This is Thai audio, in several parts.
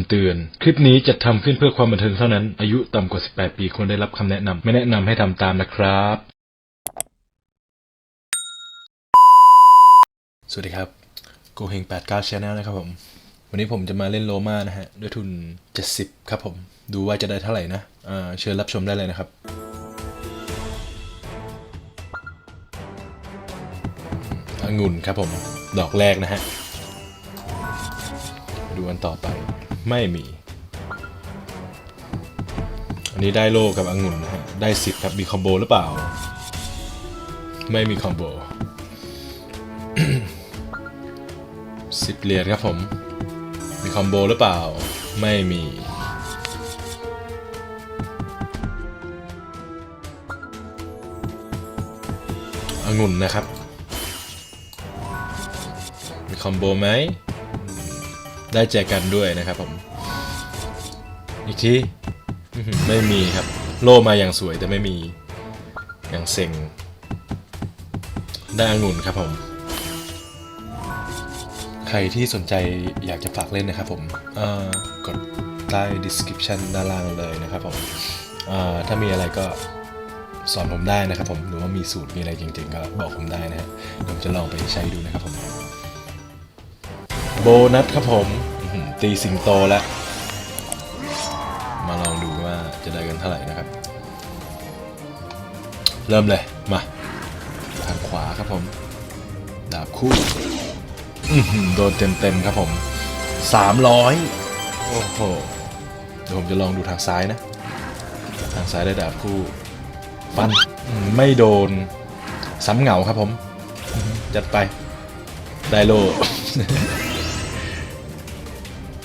ำเตือน คลิปนี้จะทำขึ้นเพื่อความบันเทิงเท่านั้น อายุต่ำกว่า 18 ปีควรได้รับคำแนะนำ ไม่แนะนำให้ทำตามนะครับ สวัสดีครับโกเฮง89 Channel นะครับผม วันนี้ผมจะมาเล่นโลมานะฮะ ด้วยทุน 70 ครับผม ดูว่าจะได้เท่าไหร่นะเชิญรับชมได้เลยนะครับองุ่นครับผม ดอกแรกนะฮะ ดูอันต่อไป ไม่มี อันนี้ได้โลกับองุ่นนะฮะ ได้สิบครับ มีคอมโบหรือเปล่า ไม่มีคอมโบสิบเหรียญครับผม มีคอมโบหรือเปล่า ไม่มีองุ่นนะครับ มีคอมโบไหม ได้แจกันด้วยนะครับผม อีกทีไม่มีครับ โล่มาอย่างสวยแต่ไม่มี อย่างเซ็ง ได้องุ่นครับผม ใครที่สนใจอยากจะฝากเล่นนะครับผมกดใต้ description ด้านล่างเลยนะครับผมถ้ามีอะไรก็สอนผมได้นะครับผมหรือว่ามีสูตรมีอะไรจริงๆก็บอกผมได้นะฮะเดี๋ยวผมจะลองไปใช้ดูนะครับผม โบนัสครับผม ตีสิงโตแล้ว มาลองดูว่าจะได้กันเท่าไหร่นะครับ เริ่มเลย มา ทางขวาครับผม ดาบคู่โดนเต็มๆครับผม 300 โอ้โห เดี๋ยวผมจะลองดูทางซ้ายนะ ทางซ้ายได้ดาบคู่ ฟัน ไม่โดน ซ้ำเหงาครับผม จัดไป ได้โล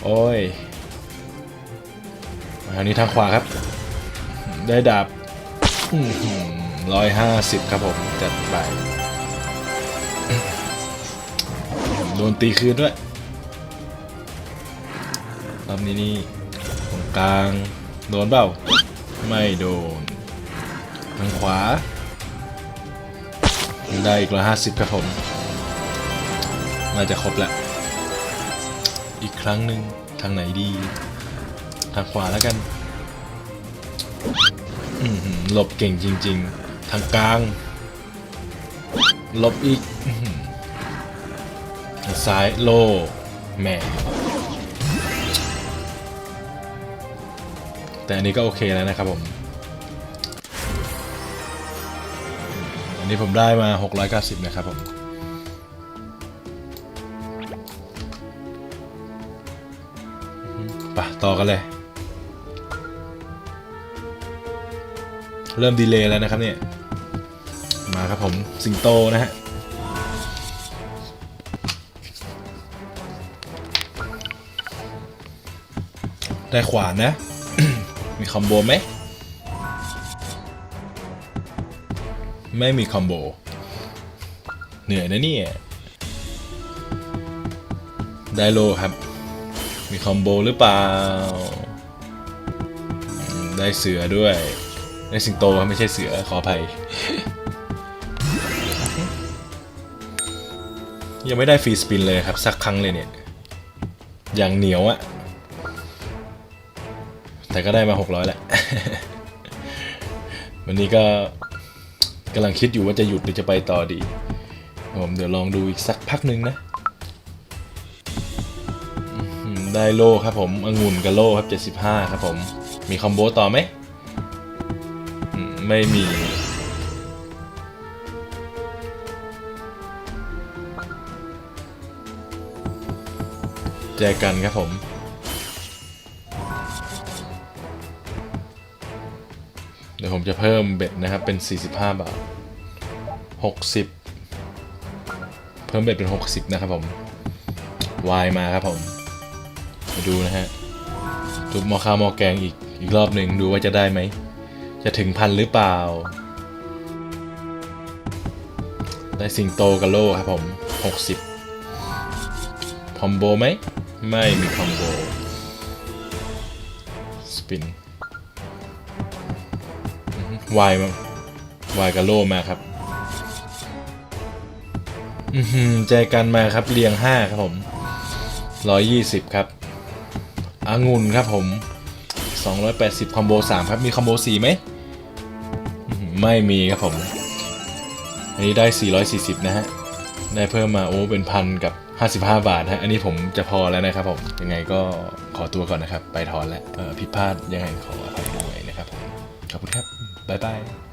โอ้ยมาทางนี้ทางขวาครับ ได้ดาบร้อยห้าสิบครับผมจัดไปโดนตีคืนด้วยรอบนี้นี่ตรงกลาง โดนเปล่า ไม่โดน ทางขวา ได้อีกร้อยห้าสิบครับผม น่าจะครบแล้ว อีกครั้งหนึ่งทางไหนดีทางขวาแล้วกันอืหลบเก่งจริง ๆ ทางกลางหลบอีกทางซ้ายโลแม่แต่อันนี้ก็โอเคแล้วนะครับผม อันนี้ผมได้มา 690 นะครับผม ไปต่อกันเลย เริ่มดีเลย์แล้วนะครับเนี่ย มาครับผมสิงโตนะฮะได้ขวานนะ มีคอมโบไหม ไม่มีคอมโบ เหนื่อยนะเนี่ย ได้โลครับ มีคอมโบหรือเปล่า ได้เสือด้วย ได้สิงโตไม่ใช่เสือขออภัย ยังไม่ได้ฟรีสปินเลยครับ สักครั้งเลยเนี่ย อย่างเหนียวอะแต่ก็ได้มา 600แหละ วันนี้ก็กำลังคิดอยู่ว่าจะหยุดหรือจะไปต่อดี ผมเดี๋ยวลองดูอีกสักพักหนึ่งนะ ได้โล่ครับผมองุ่นกับโล่ครับ 75 ครับผม มีคอมโบต่อไหม ไม่มี แจกันครับผม เดี๋ยวผมจะเพิ่มเบ็ดนะครับ เป็น 45 บาท 60 เพิ่มเบ็ดเป็น 60 นะครับผมวายมาครับผม มาดูนะฮะทุบมอข้าวมอแกงอีกอีกรอบหนึ่งดูว่าจะได้ไหม จะถึงพันหรือเปล่า ได้สิงโตกับโลครับผม 60คอมโบไหม ไม่มีคอมโบ สปินวายมาวายกับโลมาครับอือหือใจกันมาครับเรียง 5 ครับผม 120 ครับ องุ่นครับผม 280คอมโบ3 ครับ มีคอมโบ4ไหม ไม่มีครับผม อันนี้ได้ 440 นะฮะ ได้เพิ่มมาโอ้เป็นพันกับ 55 บาทฮะ อันนี้ผมจะพอแล้วนะครับผม ยังไงก็ขอตัวก่อนนะครับ ไปถอนแล้วผิดพลาดยังไงขออภัยด้วยนะครับผม ขอบคุณครับ บ๊ายบาย